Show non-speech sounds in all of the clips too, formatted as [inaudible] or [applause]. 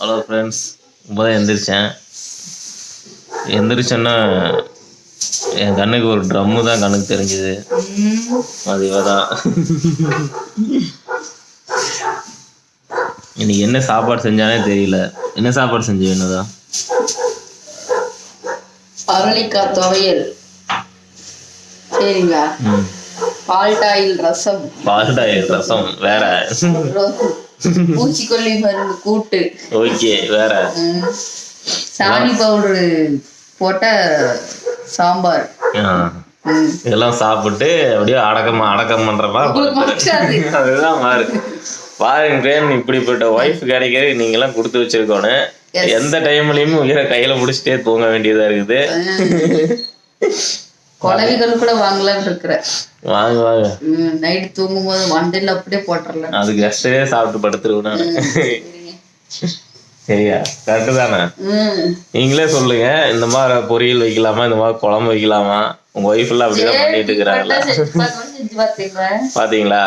Hello friends இப்போ தான் எந்திரிச்சேன். எந்திரிச்சேன்னா என் கண்ணுக்கு ஒரு ட்ரம்மு தான் கண்ணுக்கு தெரிஞ்சுது. அது இவ தான் இன்னைக்கு என்ன சாப்பாடு செஞ்சானே தெரியல. என்ன சாப்பாடு செஞ்சு வேணுதா அரளிக்காய் துவையல். சரிங்களா? பால்டாயில் ரசம். பால்டாய் ரசம். வேற. [laughs] பூச்சிக்கொல்லி மருந்து கூட்டு. ஓகே வேற. சாணி பவுடரு போட்ட சாம்பார். இதெல்லாம் சாப்பிட்டு அப்படியே அடக்கமா அடக்கம் மச்சாது. அதுதான் மாறு. பாருங்க friend, இப்படிப்பட்ட ஒய்ஃப் கிடைக்கிறது நீங்க எல்லாம் கொடுத்து வச்சிருக்கணும் Yes. எந்த டைம்லயுமே உயிரை கையில முடிச்சுட்டே தூங்க வேண்டியதா இருக்குது. குழவிகள் கூட வாங்கலாம்னு இருக்கிறேன் வாங்க வாங்க. நைட்டு தூங்கும் போது மண்டையில் அப்படியே போட்டுடலாம் அதுக்கு எஸ்டே சாப்பிட்டு படுத்துருவேன் நானு. சரியா? கரெக்டு தானே? நீங்களே சொல்லுங்க இந்த மாதிரி பொரியல் வைக்கலாமா இந்த மாதிரி குழம்பு வைக்கலாமா? உங்க ஒய்ஃப் எல்லாம் அப்படிதான் பண்ணிட்டு பார்த்தீங்களா? பாத்தீங்களா.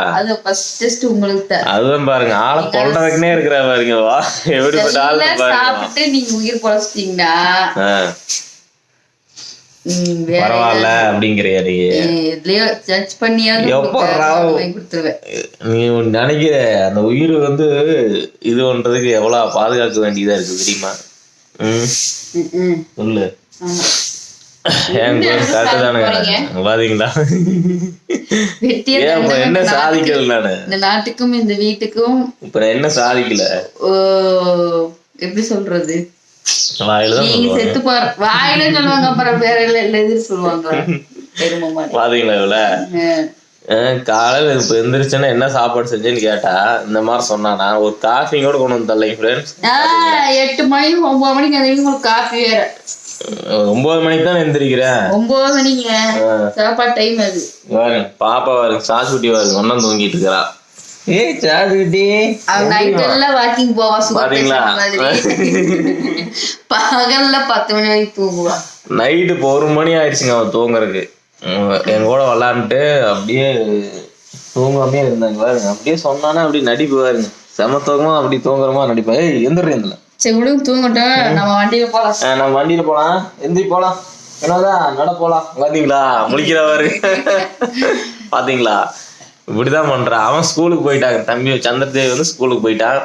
அதுதான் பாருங்க ஆளை கொல்றதுக்குனே இருக்கிறா பாருங்க வா எப்படிப்பட்ட ஆள் பாருங்க. சாப்பிட்டு நீங்க உயிர் பொழைச்சிட்டீங்கன்னா பரவாயில்ல அப்படிங்கிறியா நீ. judge பண்ணியாவது கொடுத்துருவேன். நீ நினைக்கிற அந்த உயிர் வந்து இது பண்றதுக்கு எவ்வளவு பாதுகாக்க வேண்டியதா இருக்கு தெரியுமா. சொல்லு. என்ன சாதிக்கல நானு? இந்த நாட்டுக்கும் இந்த வீட்டுக்கும் இப்ப என்ன சாதிக்கல? எப்படி சொல்றது? வாயில நீங்க சொல்லுவாங்க. செத்து பாரு வாயில சொல்லுவாங்க அப்புறம் வேற இல்ல இல்ல எது சொல்லுவாங்க? பெருமை மாதிரி பாத்தீங்களா இவ்வளவு ஆ. அஹ் காலையில இப்ப எந்திரிச்சேன்னா என்ன சாப்பாடு செஞ்சேன்னு கேட்டா இந்த மாதிரி சொன்னானா ஒரு காஃபி கூட கொண்டு வந்து தரலைங்க ஃப்ரெண்ட்ஸ் எட்டு மணி ஒன்பது மணிக்கு அந்த உங்களுக்கு காஃபி வேற. ஒன்பது மணிக்கு தான் எந்திரிக்கிறேன் ஒன்பது மணிங்க. சாப்பாடு டைம் அது. பாருங்க பாப்பா பாருங்க சாசு குட்டி பாருங்க ஒன்னும் தூங்கிட்டு இருக்கிறா. ஏய் சாசு குட்டி அவன் நைட் எல்லாம் வாக்கிங் போவா பாத்தீங்களா? மாதிரி. பகல்ல பத்து மணி வரைக்கும் தூங்குவா. நைட்டு இப்போ ஒரு மணி ஆயிடுச்சுங்க அவன் தூங்குறதுக்கு. என் கூட விளாண்டுட்டு அப்படியே தூங்காமே இருந்தாங்க பாருங்க. அப்படியே சொன்னானே அப்படியே நடிப்பு பாருங்க செம தூக்கமா அப்படி தூங்குறமா நடிப்பா. ஏய் எந்திரி சரி விடுங்க தூங்கட்டும். நம்ம வண்டியில போலாம். நம்ம வண்டியில போலாம். எந்திரி போலாம். என்னதான் நட போலாம். பாத்தீங்களா? முழிக்கிறவாரு பாத்தீங்களா? இப்படிதான் பண்றான் அவன் ஸ்கூலுக்கு போயிட்டாங்க. தம்பி சந்திரதேவி வந்து ஸ்கூலுக்கு போயிட்டான்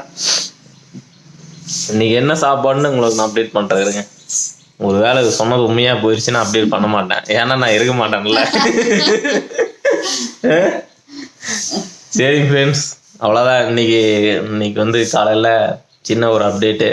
இன்னைக்கு என்ன சாப்பாடுன்னு உங்களுக்கு நான் அப்டேட் பண்றேன் ஒரு வேளை இது சொன்னது உண்மையா போயிருச்சுன்னா அப்டேட் பண்ண மாட்டேன். ஏன்னா நான் இருக்க மாட்டேன்ல. [laughs] சரி ஃப்ரெண்ட்ஸ் அவ்வளோதான் இன்னைக்கு இன்னைக்கு வந்து காலையில சின்ன ஒரு அப்டேட்டு